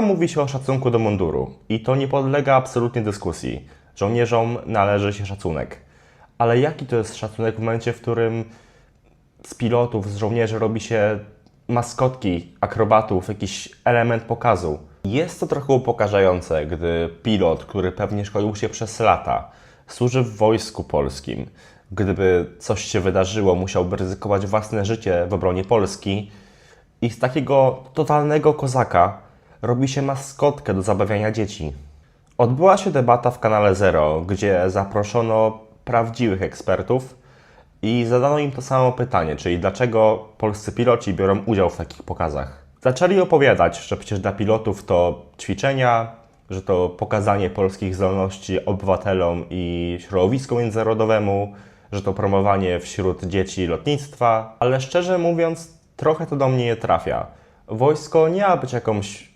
Sporo mówi się o szacunku do munduru i to nie podlega absolutnie dyskusji. Żołnierzom należy się szacunek. Ale jaki to jest szacunek w momencie, w którym z pilotów, z żołnierzy robi się maskotki, akrobatów, jakiś element pokazu? Jest to trochę upokarzające, gdy pilot, który pewnie szkolił się przez lata, służy w wojsku polskim, gdyby coś się wydarzyło, musiałby ryzykować własne życie w obronie Polski, i z takiego totalnego kozaka robi się maskotkę do zabawiania dzieci. Odbyła się debata w kanale Zero, gdzie zaproszono prawdziwych ekspertów i zadano im to samo pytanie, czyli dlaczego polscy piloci biorą udział w takich pokazach. Zaczęli opowiadać, że przecież dla pilotów to ćwiczenia, że to pokazanie polskich zdolności obywatelom i środowisku międzynarodowemu, że to promowanie wśród dzieci lotnictwa, ale szczerze mówiąc, trochę to do mnie nie trafia. Wojsko nie ma być jakąś